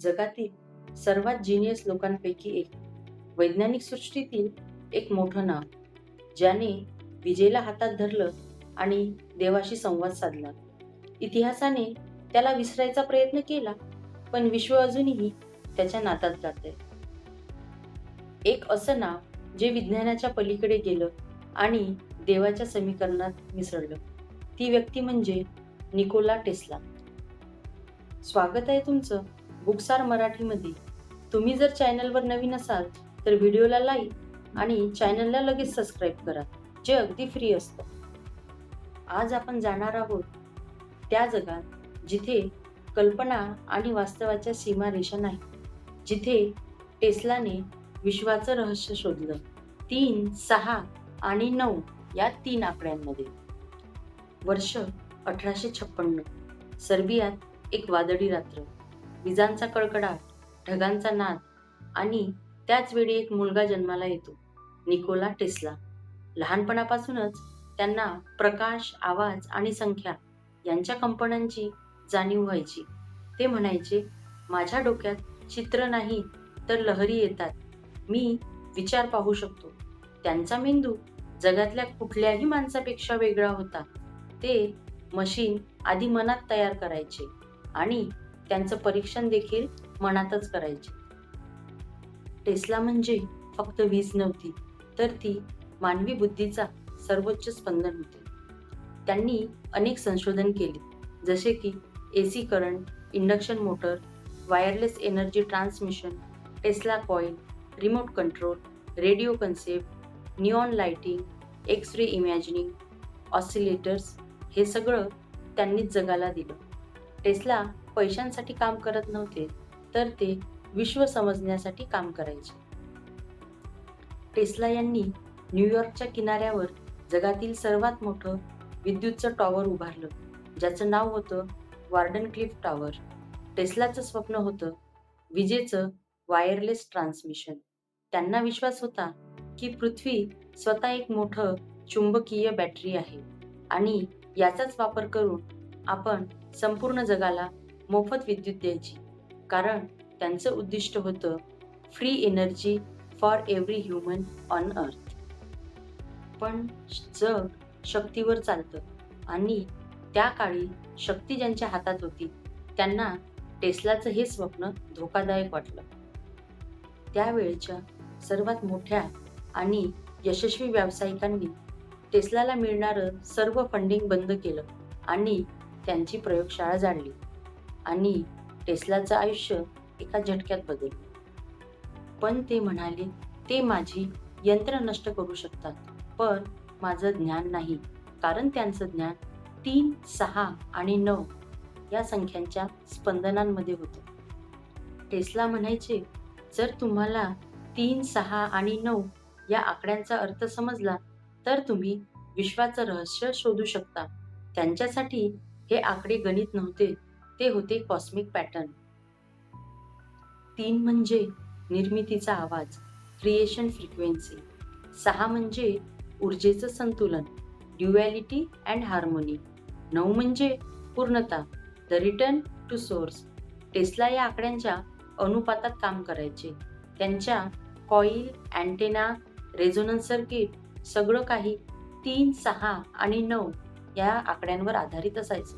जगातील सर्वात जिनियस लोकांपैकी एक. वैज्ञानिक सृष्टीतील एक मोठं नाव ज्याने विजेला हातात धरलं आणि देवाशी संवाद साधला. इतिहासाने त्याला विसरायचा प्रयत्न केला पण विश्व अजूनही त्याच्या नातात जाते एक असं नाव जे विज्ञानाच्या पलीकडे गेलं आणि देवाच्या समीकरणात मिसळलं. ती व्यक्ती म्हणजे निकोला टेस्ला. स्वागत आहे तुमचं बुकसार मराठीमध्ये. तुम्ही जर चॅनलवर नवीन असाल तर व्हिडिओला लाईक आणि चॅनलला लगेच सबस्क्राईब करा. जे अगदी फ्री असतं. आज आपण जाणार आहोत त्या जगात जिथे कल्पना आणि वास्तवाच्या सीमारेषा नाही जिथे टेस्लाने विश्वाचं रहस्य शोधलं. तीन सहा आणि नऊ या तीन आकड्यांमध्ये. वर्ष अठराशे छप्पन्न. सर्बियात एक वादळी रात्र. विजांचा कडकडाट ढगांचा नाद आणि त्याच वेळी एक मुलगा जन्माला येतो निकोला टेस्ला. लहानपणापासूनच त्यांना प्रकाश आवाज आणि संख्या यांच्या कंपन्यांची जाणीव व्हायची. ते म्हणायचे माझ्या डोक्यात चित्र नाही तर लहरी येतात. मी विचार पाहू शकतो. त्यांचा मेंदू जगातल्या कुठल्याही माणसापेक्षा वेगळा होता. ते मशीन आधी मनात तयार करायचे आणि त्यांचं परीक्षण देखील मनातच करायचे. टेस्ला म्हणजे फक्त वीज नव्हती तर ती मानवी बुद्धीचा सर्वोच्च स्पंदन होते. त्यांनी अनेक संशोधन केले जसे की A C current induction motor wireless energy transmission Tesla coil remote control radio concept neon lighting X ray imagining oscillators हे सगळं त्यांनीच जगाला दिलं. टेस्ला पैशांसाठी काम करत नव्हते तर ते विश्व समजण्यासाठी काम करायचे. टेस्ला यांनी न्यूयॉर्कच्या किनाऱ्यावर जगातील सर्वात मोठं विद्युतचं टॉवर उभारलं ज्याचं नाव होतं वार्डन क्लिफ टॉवर. टेस्लाचं स्वप्न होतं विजेचं वायरलेस ट्रान्समिशन. त्यांना विश्वास होता की पृथ्वी स्वतः एक मोठं चुंबकीय बॅटरी आहे आणि याचाच वापर करून आपण संपूर्ण जगाला मोफत विद्युत द्यायची. कारण त्यांचं उद्दिष्ट होतं free energy for every human on earth पण जग शक्तीवर चालतं आणि त्या काळी शक्ती ज्यांच्या हातात होती त्यांना टेस्लाचं हे स्वप्न धोकादायक वाटलं. त्यावेळच्या सर्वात मोठ्या आणि यशस्वी व्यावसायिकांनी टेस्लाला मिळणारं सर्व फंडिंग बंद केलं आणि त्यांची प्रयोगशाळा जाळली आणि टेस्लाचं आयुष्य एका झटक्यात बदललं. पण ते म्हणाले ते माझी यंत्र नष्ट करू शकतात पण माझं ज्ञान नाही. कारण त्यांचं ज्ञान तीन सहा आणि नऊ या संख्यांच्या स्पंदनांमध्ये होतं. टेस्ला म्हणायचे जर तुम्हाला तीन सहा आणि नऊ या आकड्यांचा अर्थ समजला तर तुम्ही विश्वाचं रहस्य शोधू शकता. त्यांच्यासाठी हे आकडे गणित नव्हते ते होते कॉस्मिक पॅटर्न तीन म्हणजे निर्मितीचा आवाज क्रिएशन फ्रिक्वेन्सी सहा म्हणजे ऊर्जेचं संतुलन ड्युॲलिटी अँड हार्मोनी नऊ म्हणजे पूर्णता the return to source Tesla या आकड्यांच्या अनुपातात काम करायचे. त्यांच्या कॉईल अँटेना रेझोनन्स सर्किट सगळं काही तीन सहा आणि नऊ या आकड्यांवर आधारित असायचं.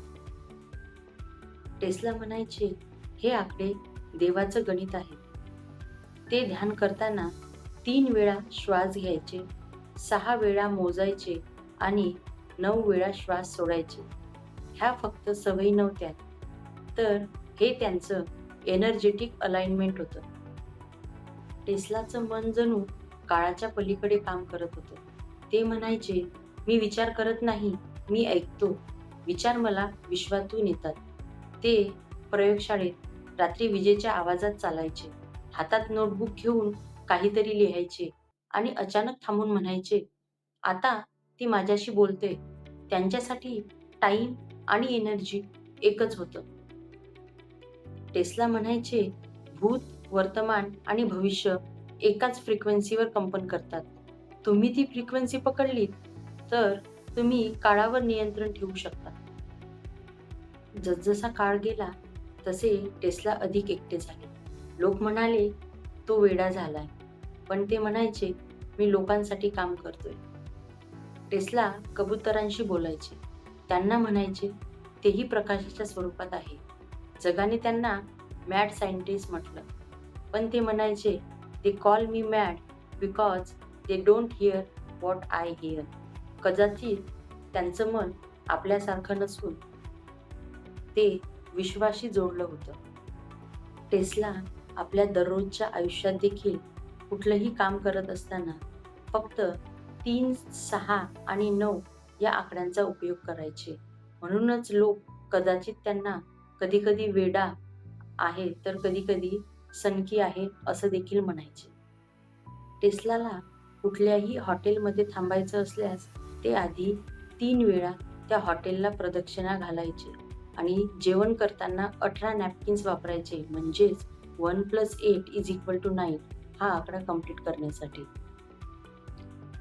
टेस्ला म्हणायचे हे आकडे देवाचं गणित आहे. ते ध्यान करताना तीन वेळा श्वास घ्यायचे सहा वेळा मोजायचे आणि नऊ वेळा श्वास सोडायचे. ह्या फक्त सवयी नव्हत्या. तर हे त्यांचं एनर्जेटिक अलाइनमेंट होतं. टेस्लाचं मन जणू काळाच्या पलीकडे काम करत होतं. ते म्हणायचे मी विचार करत नाही मी ऐकतो. विचार मला विश्वातून येतात. ते प्रयोगशाळेत रात्री विजेच्या आवाजात चालायचे. हातात नोटबुक घेऊन काहीतरी लिहायचे आणि अचानक थांबून म्हणायचे आता ती माझ्याशी बोलते. त्यांच्यासाठी टाईम आणि एनर्जी एकच होतं. टेस्ला म्हणायचे भूत वर्तमान आणि भविष्य एकाच फ्रिक्वेन्सीवर कंपन करतात. तुम्ही ती फ्रिक्वेन्सी पकडलीत तर तुम्ही काळावर नियंत्रण ठेवू शकता. जसजसा काळ गेला तसे टेस्ला अधिक एकटे झाले. लोक म्हणाले तो वेडा झालाय. पण ते म्हणायचे मी लोकांसाठी काम करतोय. टेस्ला कबुतरांशी बोलायचे. त्यांना म्हणायचे तेही प्रकाशाच्या स्वरूपात आहे. जगाने त्यांना मॅड सायंटिस्ट म्हटलं. पण ते म्हणायचे they call me mad because they don't hear what I hear. कदाचित त्यांचं मन आपल्यासारखं नसून ते विश्वाशी जोडलं होतं. टेस्ला आपल्या दररोजच्या आयुष्यात देखील कुठलंही काम करत असताना फक्त तीन सहा आणि नऊ या आकड्यांचा उपयोग करायचे. म्हणूनच लोक कदाचित त्यांना कधीकधी वेडा आहे तर कधीकधी सनकी आहे असं देखील म्हणायचे. टेस्लाला कुठल्याही हॉटेलमध्ये थांबायचं असल्यास ते आधी तीन वेळा त्या हॉटेलला प्रदक्षिणा घालायचे आणि जेवण करताना अठरा नॅपकिन्स वापरायचे म्हणजेच one plus eight is equal to nine हा आकडा कंप्लीट करण्यासाठी.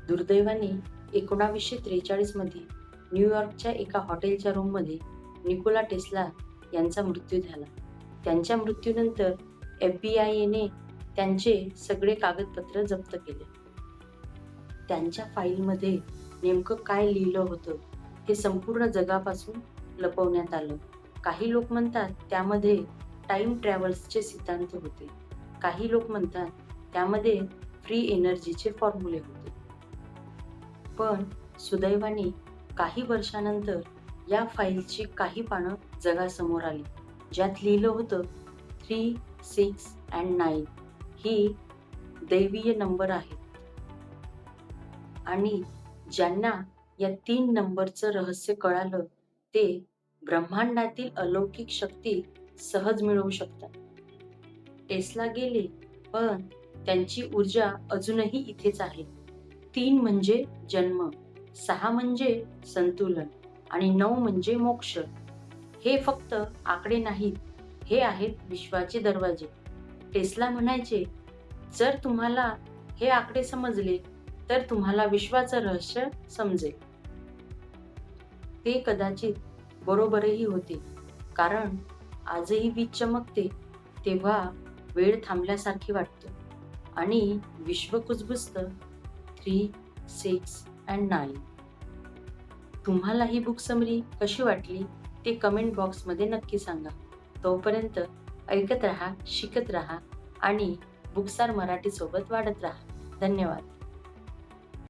दुर्दैवाने एकोणावीसशे त्रेचाळीसमध्ये न्यूयॉर्कच्या एका हॉटेलच्या रूममध्ये निकोला टेस्ला यांचा मृत्यू झाला. त्यांच्या मृत्यूनंतर एफ बी आयने त्यांचे सगळे कागदपत्र जप्त केले. त्यांच्या फाईलमध्ये नेमकं काय लिहिलं होतं हे संपूर्ण जगापासून लपवण्यात आलं. काही लोक म्हणतात त्यामध्ये टाइम ट्रॅव्हल्सचे सिद्धांत होते. काही लोक म्हणतात त्यामध्ये फ्री एनर्जीचे फॉर्म्युले होते. पण सुदैवाने काही वर्षानंतर या फाईलची काही पानं जगासमोर आली. ज्यात लिहिलं होतं थ्री सिक्स अँड नाईन ही दैवीय नंबर आहेत. आणि ज्यांना या तीन नंबरचं रहस्य कळालं ते ब्रह्मांडातील अलौकिक शक्ती सहज मिळवू शकतात. टेस्ला गेले पण त्यांची ऊर्जा अजूनही इथेच आहे. तीन म्हणजे जन्म सहा म्हणजे संतुलन आणि नऊ म्हणजे मोक्ष. हे फक्त आकडे नाहीत हे आहेत विश्वाचे दरवाजे. टेस्ला म्हणायचे जर तुम्हाला हे आकडे समजले तर तुम्हाला विश्वाचं रहस्य समजेल. ते कदाचित बरोबरही होते कारण आजही वीज चमकते तेव्हा वेळ थांबल्यासारखी वाटते आणि विश्व कुजबुजतं थ्री सिक्स अँड नाईन तुम्हाला ही बुक समरी कशी वाटली ते कमेंट बॉक्समध्ये नक्की सांगा. तोपर्यंत ऐकत राहा शिकत राहा आणि बुकसार मराठीसोबत वाढत राहा. धन्यवाद.